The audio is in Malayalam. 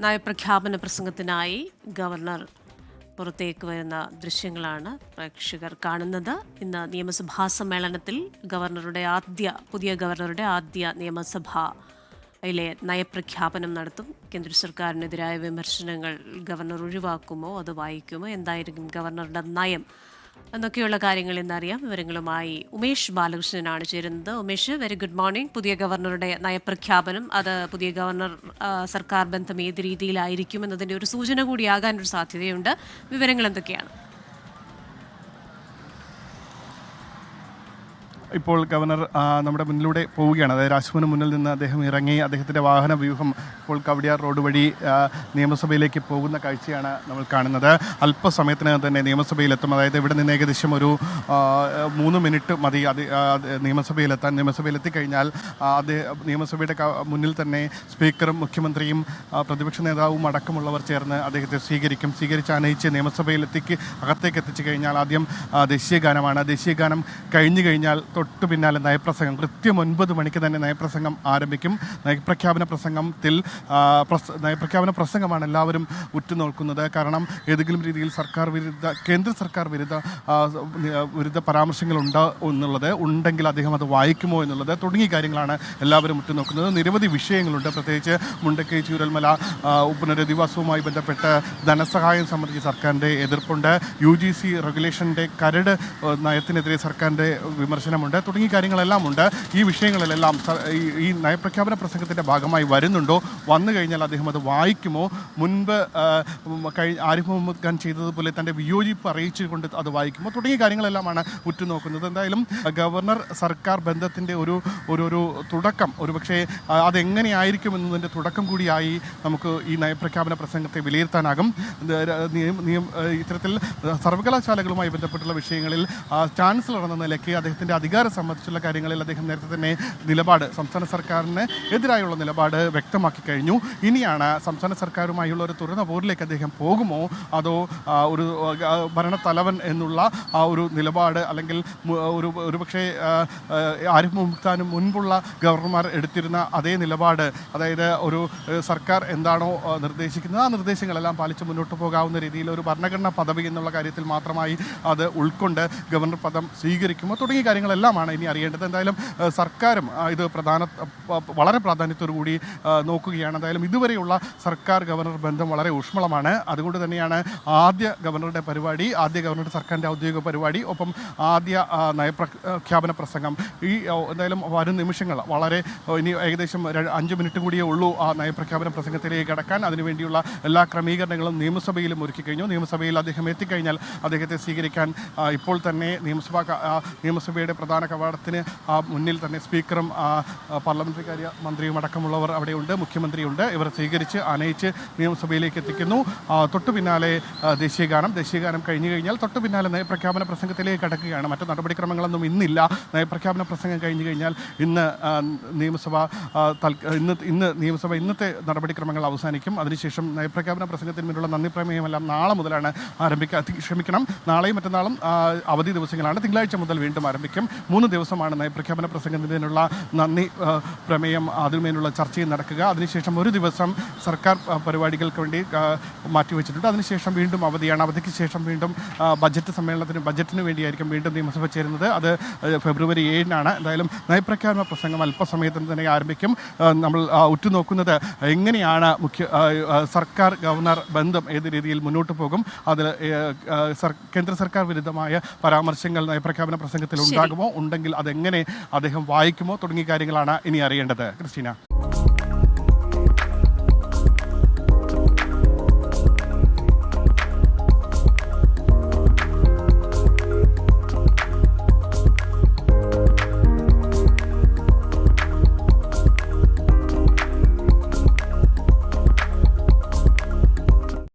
നയപ്രഖ്യാപന പ്രസംഗത്തിനായി ഗവർണർ പുറത്തേക്ക് വരുന്ന ദൃശ്യങ്ങളാണ് പ്രേക്ഷകർ കാണുന്നത്. ഇന്ന് നിയമസഭാ സമ്മേളനത്തിൽ ഗവർണറുടെ ആദ്യ പുതിയ ഗവർണറുടെ ആദ്യ നിയമസഭയിലെ നയപ്രഖ്യാപനം നടത്തും. കേന്ദ്ര സർക്കാരിനെതിരായ വിമർശനങ്ങൾ ഗവർണർ ഒഴിവാക്കുമോ അത് വായിക്കുമോ എന്തായിരിക്കും ഗവർണറുടെ നയം? എന്നൊക്കെയുള്ള കാര്യങ്ങൾ ഇന്നറിയാം. വിവരങ്ങളുമായി ഉമേഷ് ബാലകൃഷ്ണനാണ് ചേരുന്നത്. ഉമേഷ് വെരി ഗുഡ് മോർണിംഗ് പുതിയ ഗവർണറുടെ നയപ്രഖ്യാപനം അത് പുതിയ ഗവർണർ സർക്കാർ ബന്ധം ഏത് രീതിയിലായിരിക്കും എന്നതിന്റെ ഒരു സൂചന കൂടിയാകാൻ ഒരു സാധ്യതയുണ്ട്. വിവരങ്ങൾ എന്തൊക്കെയാണ്? ഇപ്പോൾ ഗവർണർ നമ്മുടെ മുന്നിലൂടെ പോവുകയാണ്. അതായത് രാജ്ഭവന് മുന്നിൽ നിന്ന് അദ്ദേഹം ഇറങ്ങി അദ്ദേഹത്തിന്റെ വാഹന വ്യൂഹം ഇപ്പോൾ കവടിയാർ റോഡ് വഴി നിയമസഭയിലേക്ക് പോകുന്ന കാഴ്ചയാണ് നമ്മൾ കാണുന്നത്. അല്പസമയത്തിനകം തന്നെ നിയമസഭയിലെത്തും. അതായത് ഇവിടെ നിന്ന് ഏകദേശം ഒരു മൂന്ന് മിനിറ്റ് മതി. അത് നിയമസഭയിലെത്താൻ കഴിഞ്ഞാൽ അദ്ദേഹം നിയമസഭയുടെ മുന്നിൽ തന്നെ സ്പീക്കറും മുഖ്യമന്ത്രിയും പ്രതിപക്ഷ നേതാവും അടക്കമുള്ളവർ ചേർന്ന് അദ്ദേഹത്തെ സ്വീകരിക്കും. സ്വീകരിച്ച് ആനയിച്ച് നിയമസഭയിലെത്തിക്ക് അകത്തേക്ക് എത്തിച്ചു കഴിഞ്ഞാൽ ആദ്യം ദേശീയ ഗാനമാണ് ദേശീയ ഗാനം കഴിഞ്ഞു കഴിഞ്ഞാൽ തൊട്ടു പിന്നാലെ നയപ്രസംഗം കൃത്യം ഒൻപത് മണിക്ക് തന്നെ നയപ്രസംഗം ആരംഭിക്കും. നയപ്രഖ്യാപന പ്രസംഗത്തിൽ നയപ്രഖ്യാപന പ്രസംഗമാണ് എല്ലാവരും ഉറ്റുനോക്കുന്നത്. കാരണം ഏതെങ്കിലും രീതിയിൽ സർക്കാർ വിരുദ്ധ കേന്ദ്ര സർക്കാർ വിരുദ്ധ വിരുദ്ധ പരാമർശങ്ങൾ ഉണ്ടോ എന്നുള്ളത് ഉണ്ടെങ്കിൽ അദ്ദേഹം അത് വായിക്കുമോ എന്നുള്ളത് തുടങ്ങിയ കാര്യങ്ങളാണ് എല്ലാവരും ഉറ്റുനോക്കുന്നത്. നിരവധി വിഷയങ്ങളുണ്ട്. പ്രത്യേകിച്ച് മുണ്ടക്കൈ ചൂരൽമല പുനരധിവാസവുമായി ബന്ധപ്പെട്ട് ധനസഹായം സംബന്ധിച്ച് സർക്കാരിന്റെ എതിർപ്പുണ്ട്. യു ജി സി റെഗുലേഷന്റെ കരട് നയത്തിനെതിരെ സർക്കാരിന്റെ വിമർശനമുണ്ട് തുടങ്ങിയ കാര്യങ്ങളെല്ലാം ഉണ്ട്. ഈ വിഷയങ്ങളിലെല്ലാം ഈ- നയപ്രഖ്യാപന പ്രസംഗത്തിന്റെ ഭാഗമായി വരുന്നുണ്ടോ? വന്നു കഴിഞ്ഞാൽ അദ്ദേഹം അത് വായിക്കുമോ? മുൻപ് കഴിഞ്ഞ ആരിഫ് മുഹമ്മദ് ഖാൻ ചെയ്തതുപോലെ തന്റെ വിയോജിപ്പ് അറിയിച്ചുകൊണ്ട് അത് വായിക്കുമോ? തുടങ്ങിയ കാര്യങ്ങളെല്ലാമാണ് ഉറ്റുനോക്കുന്നത്. എന്തായാലും ഗവർണർ സർക്കാർ ബന്ധത്തിന്റെ ഒരു ഒരു ഒരു തുടക്കം അതെങ്ങനെയായിരിക്കും എന്നതിന്റെ തുടക്കം കൂടിയായി നമുക്ക് ഈ നയപ്രഖ്യാപന പ്രസംഗത്തെ വിലയിരുത്താനാകും. ഇത്തരത്തിൽ സർവകലാശാലകളുമായി ബന്ധപ്പെട്ടുള്ള വിഷയങ്ങളിൽ ചാൻസലർ എന്ന നിലയ്ക്ക് അദ്ദേഹത്തിന്റെ അധികാരം സംബന്ധിച്ചുള്ള കാര്യങ്ങളിൽ അദ്ദേഹം നേരത്തെ തന്നെ നിലപാട് സംസ്ഥാന സർക്കാരിന് എതിരായുള്ള നിലപാട് വ്യക്തമാക്കി കഴിഞ്ഞു. ഇനിയാണ് സംസ്ഥാന സർക്കാരുമായുള്ള ഒരു തുറന്ന പോരിലേക്ക് അദ്ദേഹം പോകുമോ? അതോ ഒരു ഭരണത്തലവൻ എന്നുള്ള ആ ഒരു നിലപാട് അല്ലെങ്കിൽ ഒരു ഒരുപക്ഷെ ആരിഫ് മുഹമ്മദ് മുൻപുള്ള ഗവർണർമാർ എടുത്തിരുന്ന അതേ നിലപാട് അതായത് ഒരു സർക്കാർ എന്താണോ നിർദ്ദേശിക്കുന്നത് ആ നിർദ്ദേശങ്ങളെല്ലാം പാലിച്ച് മുന്നോട്ട് പോകാവുന്ന രീതിയിൽ ഒരു ഭരണഘടനാ പദവി എന്നുള്ള കാര്യത്തിൽ മാത്രമായി അത് ഉൾക്കൊണ്ട് ഗവർണർ പദം സ്വീകരിക്കുമോ? തുടങ്ങിയ കാര്യങ്ങളെല്ലാമാണ് ഇനി അറിയേണ്ടത്. എന്തായാലും സർക്കാരും ഇത് പ്രധാന വളരെ പ്രാധാന്യത്തോടു കൂടി നോക്കുകയാണ്. എന്തായാലും ഇതുവരെയുള്ള സർക്കാർ ഗവർണർ ബന്ധം വളരെ ഊഷ്മളമാണ്. അതുകൊണ്ട് തന്നെയാണ് ആദ്യ ഗവർണറുടെ പരിപാടി ആദ്യ ഗവർണറുടെ സർക്കാരിന്റെ ഔദ്യോഗിക പരിപാടി ഒപ്പം ആദ്യ നയപ്രഖ്യാപന പ്രസംഗം. ഈ എന്തായാലും വരും നിമിഷങ്ങൾ വളരെ ഇനി ഏകദേശം അഞ്ച് മിനിറ്റ് കൂടിയേ ഉള്ളൂ ആ നയപ്രഖ്യാപന പ്രസംഗത്തിലേക്ക് കടക്കാൻ. അതിനുവേണ്ടിയുള്ള എല്ലാ ക്രമീകരണങ്ങളും നിയമസഭയിലും ഒരുക്കി കഴിഞ്ഞു. നിയമസഭയിൽ അദ്ദേഹം എത്തിക്കഴിഞ്ഞാൽ അദ്ദേഹത്തെ സ്വീകരിക്കാൻ ഇപ്പോൾ തന്നെ നിയമസഭാ നിയമസഭയുടെ പ്രധാന കവാടത്തിന് ആ, മുന്നിൽ തന്നെ സ്പീക്കറും പാർലമെന്ററി കാര്യ മന്ത്രിയും അടക്കമുള്ളവർ അവിടെയുണ്ട് മുഖ്യമന്ത്രിയുണ്ട്. ഇവർ സ്വീകരിച്ച് ആനയിച്ച് നിയമസഭയിലേക്ക് എത്തിക്കുന്നു. തൊട്ടു പിന്നാലെ ദേശീയഗാനം ദേശീയഗാനം കഴിഞ്ഞു കഴിഞ്ഞാൽ തൊട്ടു പിന്നാലെ നയപ്രഖ്യാപന പ്രസംഗത്തിലേക്ക് കടക്കുകയാണ്. മറ്റു നടപടിക്രമങ്ങളൊന്നും ഇന്നില്ല. നയപ്രഖ്യാപന പ്രസംഗം കഴിഞ്ഞു കഴിഞ്ഞാൽ ഇന്ന് നിയമസഭ ഇന്ന് ഇന്ന് നിയമസഭ ഇന്നത്തെ നടപടിക്രമങ്ങൾ അവസാനിക്കും. അതിനുശേഷം നയപ്രഖ്യാപന പ്രസംഗത്തിന്മേലുള്ള നന്ദി പ്രമേയമെല്ലാം നാളെ മുതലാണ് ആരംഭിക്കുക. ക്ഷമിക്കണം. നാളെയും മറ്റന്നാളും അവധി ദിവസങ്ങളാണ്. തിങ്കളാഴ്ച മുതൽ വീണ്ടും ആരംഭിക്കും. മൂന്ന് ദിവസമാണ് നയപ്രഖ്യാപന പ്രസംഗത്തിനുള്ള നന്ദി പ്രമേയം അതിന്മേലുള്ള ചർച്ചയും നടക്കുക. അതിനുശേഷം ഒരു ദിവസം സർക്കാർ പരിപാടികൾക്ക് വേണ്ടി മാറ്റിവെച്ചിട്ടുണ്ട്. അതിനുശേഷം വീണ്ടും അവധിയാണ്. അവധിക്ക് ശേഷം വീണ്ടും ബജറ്റ് സമ്മേളനത്തിന് ബജറ്റിന് വേണ്ടിയായിരിക്കും വീണ്ടും നിയമസഭ ചേരുന്നത്. അത് ഫെബ്രുവരി ഏഴിനാണ്. എന്തായാലും നയപ്രഖ്യാപന പ്രസംഗം അല്പസമയത്തിന് തന്നെ ആരംഭിക്കും. നമ്മൾ ഉറ്റുനോക്കുന്നത് എങ്ങനെയാണ് മുഖ്യ സർക്കാർ ഗവർണർ ബന്ധം ഏത് രീതിയിൽ മുന്നോട്ട് പോകും? അതിൽ കേന്ദ്ര സർക്കാർ വിരുദ്ധമായ പരാമർശങ്ങൾ നയപ്രഖ്യാപന പ്രസംഗത്തിൽ ഉണ്ടാകുമോ? ഉണ്ടെങ്കിൽ അതെങ്ങനെ അദ്ദേഹം വായിക്കുമോ തുടങ്ങിയ കാര്യങ്ങളാണ് ഇനി അറിയേണ്ടത്. ക്രിസ്റ്റീന.